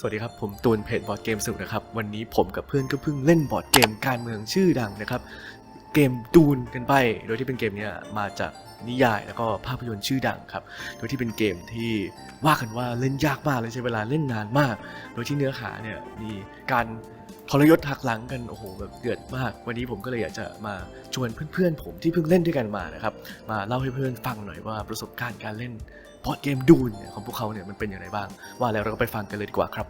สวัสดีครับ ผมตูนเพจบอร์ดเกมสุขนะครับ วันนี้ผมกับเพื่อนก็เพิ่งเล่นบอร์ดเกมการเมืองชื่อดังนะครับ เกมดูนกันไป โดยที่เป็นเกมนี้มาจากนิยายแล้วก็ภาพยนตร์ชื่อดังครับ โดยที่เป็นเกมที่ว่ากันว่าเล่นยากมากเลยใช้เวลาเล่นนานมาก โดยที่เนื้อหาเนี่ยมีการทรยศหักหลังกันโอ้โหแบบเดือดมาก วันนี้ผมก็เลยอยากจะมาชวนเพื่อนๆ ผมที่เพิ่งเล่นด้วยกันมานะครับมาเล่าให้เพื่อนฟังหน่อยว่าประสบการณ์การเล่น พอร์ดเกมดูนี่ของพวกเขาเนี่ยมันเป็นอย่างไรบ้าง ว่าแล้วเราก็ไปฟังกันเลยดีกว่าครับ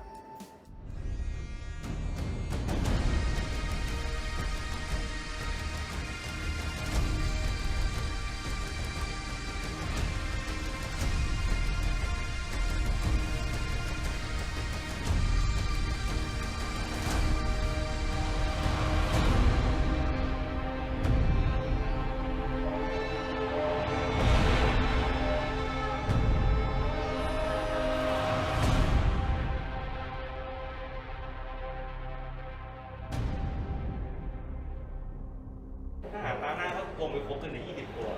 าหน้าเขาโกงไปครบกันใน20 ตัว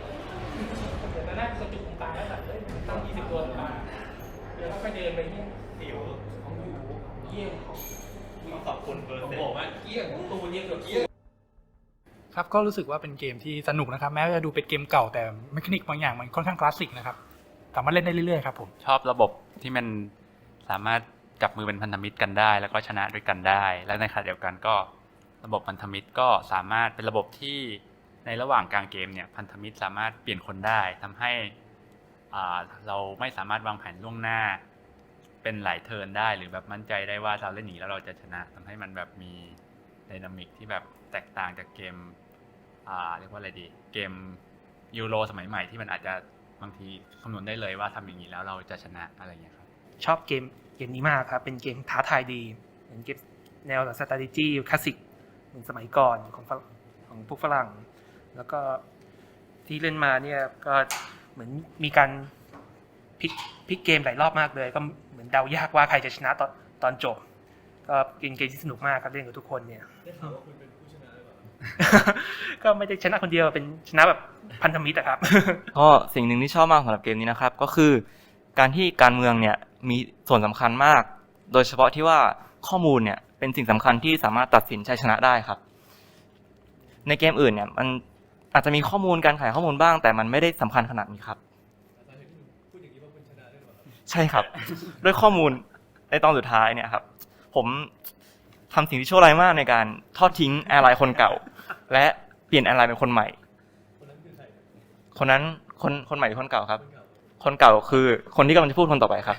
เดี๋ยวตอนแรกคนจุกตรงกลางแล้วแบบเฮ้ยตั้งยี่สิบตัวตรงกลางเดี๋ยวเราไปเดินไปเนี่ยหิวของอยู่เยี่ยมของต้องสอบคนเบอร์ผมเซ็นบอกว่าเยี่ยมของตูนเยี่ยมกับเยี่ยมครับก็รู้สึกว่าเป็นเกมที่สนุกนะครับแม้ว่าจะดูเป็นเกมเก่าแต่เมคานิกบางอย่างมันค่อนข้างคลาสสิกนะครับสามารถเล่นได้เรื่อยๆครับผม ชอบระบบที่มันสามารถจับมือเป็นพันธมิตรกันได้ แล้วก็ชนะด้วยกันได้ และในขณะเดียวกันก็ระบบพันธมิตรก็สามารถเป็นระบบที่ ในระหว่างกลางเกมเนี่ยพันธมิตรสามารถเปลี่ยนคนได้ทำให้เราไม่สามารถวางแผนล่วงหน้า เป็นหลายเทิร์นได้หรือแบบมั่นใจได้ว่าเราเล่นหนีแล้วเราจะชนะทำให้มันแบบมีไดนามิกที่แบบแตกต่างจากเกมเรียกว่าอะไรดี เกมยูโรสมัยใหม่ที่มันอาจจะบางทีคำนวณได้เลยว่าทำอย่างนี้แล้วเราจะชนะอะไรอย่างเงี้ยครับชอบเกมเกมนี้มากครับเป็นเกมท้าทายดีเป็นเกมแนว strategy คลาสสิกเหมือนสมัยก่อนของของพวกฝรั่ง แล้วก็ที่เล่นมาเนี่ยก็เหมือนมีการพลิกพลิกเกมหลายรอบมากเลย ก็เหมือนเดายากว่าใครจะชนะตอนตอนจบ ก็เป็นเกมที่สนุกมากครับเล่นกับทุกคนเนี่ยก็ไม่ได้ชนะคนเดียวเป็นชนะแบบพันธมิตรอะครับ ก็สิ่งหนึ่งที่ชอบมากสำหรับเกมนี้นะครับ ก็คือการที่การเมืองเนี่ยมีส่วนสำคัญมาก โดยเฉพาะที่ว่าข้อมูลเนี่ยเป็นสิ่งสำคัญที่สามารถตัดสินชัยชนะได้ครับ ในเกมอื่นเนี่ยมัน อาจจะมีข้อมูลการขายข้อมูลบ้าง แต่มันไม่ได้สำคัญขนาดนี้ครับใช่ครับ ด้วยข้อมูลในตอนสุดท้ายเนี่ยครับ ผมทำสิ่งที่ชั่วร้ายมากในการทอดทิ้งแอร์ไลน์คนเก่า และเปลี่ยนแอร์ไลน์เป็นคนใหม่ คนนั้นคนคนใหม่หรือคนเก่าครับคนเก่าคือคนที่กำลังจะพูดคนต่อไปครับ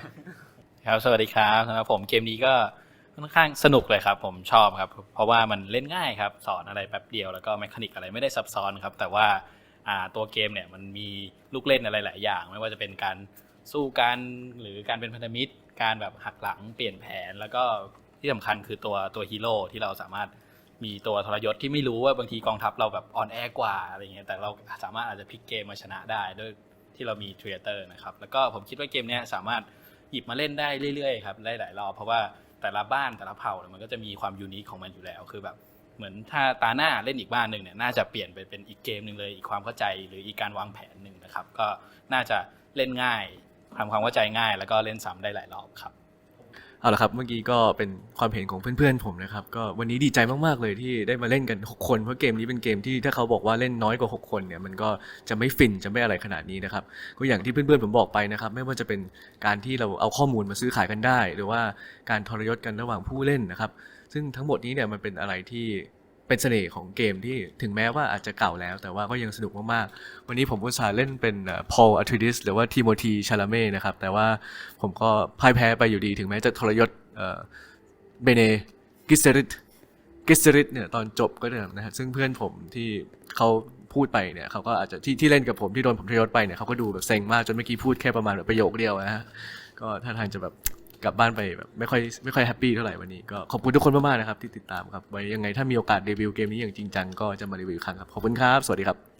ครับ สวัสดีครับสำหรับผมเกมนี้ก็ ค่อนข้างสนุกเลยครับ ผมชอบครับ เพราะว่ามันเล่นง่ายครับ สอนอะไรแป๊บเดียวแล้วก็แมคานิกอะไรไม่ได้ซับซ้อนครับ แต่ว่าตัวเกมเนี่ยมันมีลูกเล่นอะไรหลายอย่าง ไม่ว่าจะเป็นการสู้กันหรือการเป็นพันธมิตร การแบบหักหลังเปลี่ยนแผน แล้วก็ที่สำคัญคือตัวตัวฮีโร่ที่เราสามารถมีตัวทรยศที่ไม่รู้ว่าบางทีกองทัพเราแบบอ่อนแอกว่าอะไรเงี้ยแต่เราสามารถอาจจะพลิกเกมมาชนะได้ด้วยที่เรามีทรีเตอร์นะครับแล้วก็ผมคิดว่าเกมนี้สามารถหยิบมาเล่นได้เรื่อยๆครับได้หลายรอบเพราะว่า แต่ละบ้านแต่ละเผ่ามันก็จะมีความยูนิคของมันอยู่แล้วคือแบบเหมือนถ้าตาหน้าเล่นอีกบ้านหนึ่งเนี่ยน่าจะเปลี่ยนไปเป็นอีกเกมหนึ่งเลยอีกความเข้าใจหรืออีกการวางแผนหนึ่งนะครับ ก็น่าจะเล่นง่ายทำความเข้าใจง่าย แล้วก็เล่นซ้ำได้หลายรอบครับ เอาละครับเมื่อกี้ก็เป็นความเห็นของเพื่อนๆผมนะครับ ก็วันนี้ดีใจมากๆเลยที่ได้มาเล่นกัน 6 คนเพราะเกมนี้เป็นเกมที่ถ้าเขาบอกว่าเล่นน้อยกว่า 6 คนเนี่ยมันก็จะไม่ฟินจะไม่อะไรขนาดนี้นะครับก็อย่างที่เพื่อนๆผมบอกไปนะครับ ไม่ว่าจะเป็นการที่เราเอาข้อมูลมาซื้อขายกันได้ หรือว่าการทรยศกันระหว่างผู้เล่นนะครับ ซึ่งทั้งหมดนี้เนี่ยมันเป็นอะไรที่ เป็นเสน่ห์ของเกมที่ถึงแม้ว่าอาจจะเก่าแล้ว แต่ว่าก็ยังสนุกมากๆ วันนี้ผมอุตส่าห์เล่นเป็นพอลอัทริดิสหรือว่าทีโมธีชาลาเม่นะครับ แต่ว่าผมก็พ่ายแพ้ไปอยู่ดี ถึงแม้จะทรยศเอ่อเบเนกิสเซริตกิสเซริตเนี่ยตอนจบก็เดิมนะฮะซึ่งเพื่อนผมที่เขาพูดไปเนี่ยเขาก็อาจจะที่ที่เล่นกับผมที่โดนผมทรยศไปเนี่ยเขาก็ดูแบบเซ็งมากจนเมื่อกี้พูดแค่ประมาณแบบประโยคเดียวนะฮะก็ท่าทางจะแบบ กลับบ้านไปแบบไม่ค่อยไม่ค่อยแฮปปี้เท่าไหร่วันนี้ก็ขอบคุณทุกคนมากๆนะครับที่ติดตามครับไว้ยังไงถ้ามีโอกาสรีวิวเกมนี้อย่างจริงจังก็จะมารีวิวครั้งครับขอบคุณครับ สวัสดีครับ